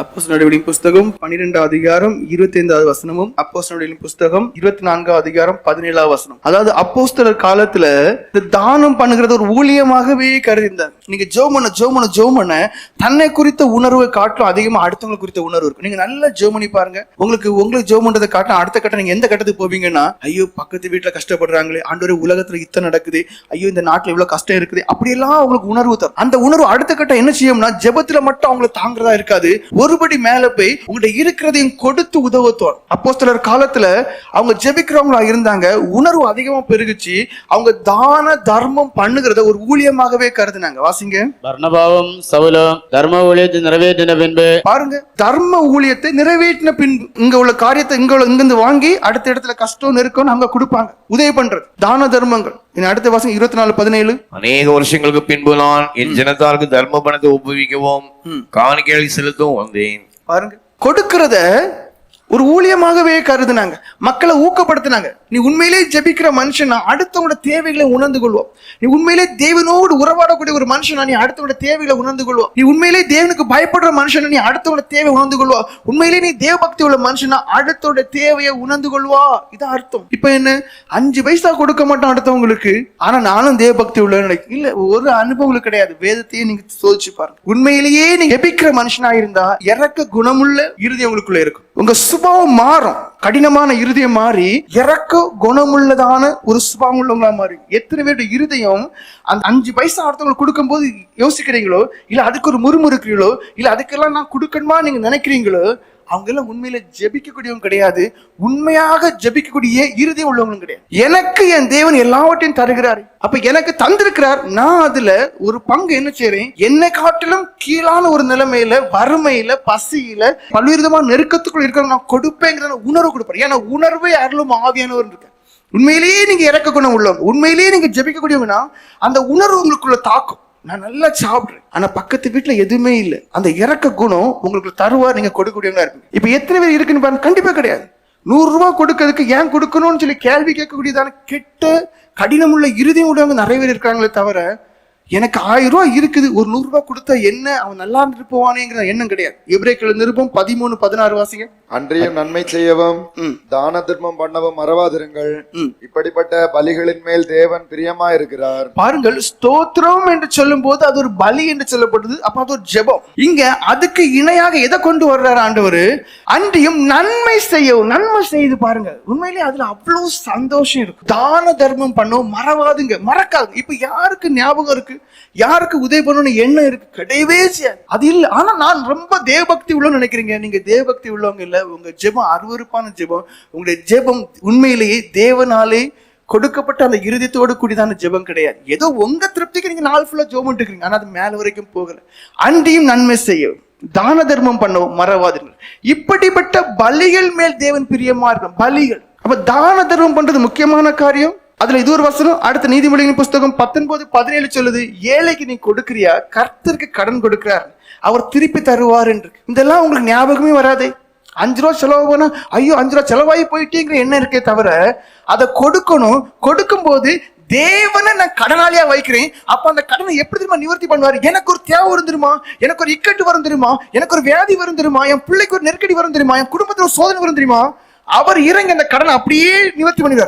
அப்போஸ் நடவடிக்கை புஸ்தகம் பன்னிரெண்டாவது அதிகாரம் இருபத்தி ஐந்தாவது வசனமும் அப்போஸ் நடவடிக்கை புஸ்தகம் இருபத்தி நான்காவது அதிகாரம் பதினேழாவது வசனம். அதாவது அப்போஸ்தலர் காலத்துல இந்த தானம் பண்ணுகிறது ஒரு ஊழியமாகவே கருதிருந்தாங்க நீங்க ஜோமன ஜோமன ஜோமன தன்னை குறித்த உணர்வை காட்டிலும் அதிகமா அடுத்தவங்களை குறித்த உணர்வு இருக்கும் நீங்க நல்லா ஜோமனி பாருங்க. உங்களுக்கு உங்களுக்கு ஜோமன்றதை காட்டிலும் அடுத்த கட்டம் நீங்க எந்த கட்டத்துக்கு போவீங்கன்னா ஐயோ பக்கத்து வீட்டுல கஷ்டப்படுறாங்களே ஆண்டு உலகத்துல இத்தனை நடக்குது ஐயோ இந்த நாட்டுல இவ்வளவு கஷ்டம் இருக்குது அப்படியெல்லாம் அவங்களுக்கு உணர்வு தரும். அந்த உணர்வு அடுத்த கட்டம் என்ன செய்யும்னா ஜெபத்துல மட்டும் அவங்களை தாங்குறதா இருக்காது. ஒருபடி மேல போய் உங்கள்ட்ட இருக்கிறதையும் கொடுத்து உதவத்தோம். அப்போஸ்தலர் காலத்துல அவங்க ஜெபிக்கிறவங்களா இருந்தாங்க. உணர்வு அதிகமா பெருகுச்சு. அவங்க தான தர்மம் பண்ணுகிறத ஒரு ஊழியமாகவே கருதுனாங்க. வாசிங்க. பர்ணபாவும் சவுலும் தர்ம ஊழியத்தை நிறைவேற்றின பின்பு பாருங்க தர்ம ஊழியத்தை நிறைவேற்றின பின்பு இங்க உள்ள காரியத்தை இங்க உள்ள இங்கிருந்து வாங்கி அடுத்த இடத்துல கஷ்டம் நெருக்கம்னு அங்க கொடுப்பாங்க. உதவி பண்றது. தான தர்மங்கள். அடுத்த வாசம் இருபத்தி நாலு பதினேழு. அநேக வருஷங்களுக்கு பின்பு நான் என் ஜனத்தாருக்கு தர்ம பணத்தை ஒப்புவிக்கவும் காணிக்கைகளை செலுத்தவும் வந்தேன் பாருங்க ஒரு ஊழியமாகவே கருதுனாங்க. மக்களை ஊக்கப்படுத்தினாங்க. நீ உண்மையிலே ஜெபிக்கிற மனுஷனா அடுத்தவங்களோட தேவைகளை உணர்ந்து கொள்வோம். நீ உண்மையிலே தேவனோடு உறவாடக்கூடிய ஒரு மனுஷனா நீ அடுத்தவங்களோட தேவைகளை உணர்ந்து கொள்வோம். நீ உண்மையிலே தேவனுக்கு பயப்படுற மனுஷனா நீ அடுத்தவங்களோட தேவை உணர்ந்து கொள்வா உண்மையிலே நீ தேவபக்தி உள்ள மனுஷனா அடுத்தோட தேவையை உணர்ந்து கொள்வா. இதான் அர்த்தம். இப்போ என்ன? அஞ்சு பைசா கொடுக்க மாட்டோம் அடுத்தவங்களுக்கு. ஆனா நானும் தேவபக்தி உள்ள இல்ல. ஒரு அனுபவம் கிடையாது. வேதத்தையே நீங்க சோதிச்சு பாருங்க. உண்மையிலேயே நீங்க ஜெபிக்கிற மனுஷனா இருந்தா இறக்க குணமுள்ள இறுதி உங்களுக்குள்ள இருக்கும். உங்க சுபாவம் மாறும். கடினமான இருதயம் மாறி இறக்க குணமுள்ளதான ஒரு சுபாவம் உள்ளவங்களா மாறி. எத்தனை பேருடைய இருதயம் அந்த அஞ்சு பைசா அடுத்தவங்களுக்கு கொடுக்கும்போது யோசிக்கிறீங்களோ இல்ல அதுக்கு ஒரு முறுமுறுக்கிறீங்களோ இல்ல அதுக்கெல்லாம் நான் கொடுக்கணுமா நீங்க நினைக்கிறீங்களோ அவங்க எல்லாம் உண்மையில ஜெபிக்கக்கூடியவங்க கிடையாது. உண்மையாக ஜெபிக்கக்கூடிய இறுதி உள்ளவங்களும் கிடையாது. எனக்கு என் தேவன் எல்லாவற்றையும் தருகிறார். அப்ப எனக்கு தந்திருக்கிறார். நான் அதுல ஒரு பங்கு என்ன செய்யறேன் என்னை காட்டிலும் கீழான ஒரு நிலைமையில வறுமையில பசியில பல்வேறு விதமான நெருக்கத்துக்குள்ள இருக்கிற நான் கொடுப்பேங்கிற உணர்வு கொடுப்பேன். ஏன்னா உணர்வே அருளும் ஆவியானவர் இருக்கு உண்மையிலேயே நீங்க இறக்க குணம் உள்ளவங்க. உண்மையிலேயே நீங்க ஜெபிக்கக்கூடியவங்கன்னா அந்த உணர்வு உங்களுக்குள்ள தாக்கும். நான் நல்லா சாப்பிடுறேன். ஆனா பக்கத்து வீட்டுல எதுவுமே இல்லை. அந்த இறக்க குணம் உங்களுக்கு தருவா நீங்க கொடுக்கக்கூடியவங்களா இருக்கு இப்ப எத்தனை பேர் இருக்குன்னு பாருங்க கண்டிப்பா கிடையாது. நூறு ரூபாய் கொடுக்கறதுக்கு ஏன் கொடுக்கணும்னு சொல்லி கேள்வி கேட்கக்கூடியதான கெட்ட கடினமுள்ள இறுதியும் உள்ளவங்க நிறைய பேர் இருக்காங்களே தவிர எனக்கு ஆயிரம் ரூபாய் இருக்குது ஒரு நூறு ரூபாய் கொடுத்தா என்ன அவன் நல்லா இருந்துட்டு போவானேங்கிற எண்ணம் கிடையாது. எப்ரேக்கில் நிருபம் பதிமூணு பதினாறு வாசிங்க. அன்றியும் நன்மை செய்யவும். தான தர்மம் பண்ணவும் மறவாதிருங்கள். இப்படிப்பட்ட பலிகளின் மேல் தேவன் பிரியமா இருக்கிறார் பாருங்கள் ஸ்தோத்திரம் என்று சொல்லும் போது அது ஒரு பலி என்று சொல்லப்படுது அப்ப அது ஒரு ஜெபம். இங்க அதுக்கு இணையாக எதை கொண்டு வர்றாரு ஆண்டவர்? அன்றியும் நன்மை செய்யவும் நன்மை செய்து பாருங்க உண்மையிலேயே அதுல அவ்வளவு சந்தோஷம் இருக்கு. தான தர்மம் பண்ணவும் மறவாதுங்க மறக்காது. இப்ப யாருக்கு ஞாபகம் இருக்கு? யாருக்கு உதவி பண்ணணும்னு எண்ணம் இருக்கு? கிடையவே அது இல்ல. ஆனா நான் ரொம்ப தேவபக்தி உள்ளவன்னு நினைக்கிறீங்க? நீங்க தேவபக்தி உள்ளவங்க இல்ல. உங்கள் ஜெபம் அருவறுப்பான ஜெபம் உங்களுடைய ஜெபம் உண்மையிலேயே தேவனாலே கொடுக்கப்பட்ட அந்த இருதயத்தோடு கூடியதான ஜெபம் கிடையாது. ஏதோ உங்க திருப்திக்கு நீங்க நாள் ஃபுல்லா ஜெபம் இருக்கிறீங்க ஆனா அது மேல வரைக்கும் போகல. அன்றியும் நன்மை செய்யும். தான தர்மம் பண்ணவும் மறவாதீர்கள். இப்படிப்பட்ட பலிகள் மேல் தேவன் பிரியமா இருக்கும் பலிகள். அப்ப தான தர்மம் பண்றது முக்கியமான காரியம். அதுல இது ஒரு வசனம். அடுத்த நீதிமொழியின் புஸ்தகம் பத்தொன்பது பதினேழு சொல்லுது ஏழைக்கு நீ கொடுக்கிறியா? கர்த்தருக்கு கடன் கொடுக்கிறார். அவர் திருப்பி தருவார் என்று. இதெல்லாம் உங்களுக்கு ஞாபகமே வராதே. அஞ்சு ரூபா செலவு போனா ஐயோ அஞ்சு ரூபா செலவாகி போயிட்டேங்கிற எண்ணம் இருக்கே தவிர அதை கொடுக்கணும். கொடுக்கும்போது தேவனை நான் கடனாளியா வைக்கிறேன். அப்ப அந்த கடனை எப்படி தெரியுமா நிவர்த்தி பண்ணுவார்? எனக்கு ஒரு தேவை வரும் தெரியுமா? எனக்கு ஒரு இக்கட்டு வரும் தெரியுமா? எனக்கு ஒரு வியாதி வரும் தெரியுமா? என் பிள்ளைக்கு ஒரு நெருக்கடி வரும் தெரியுமா? என் குடும்பத்தில் ஒரு சோதனை வரும் தெரியுமா? அவர் இறங்கி அந்த கடனை அப்படியே நிவர்த்தி பண்ணிடுவார்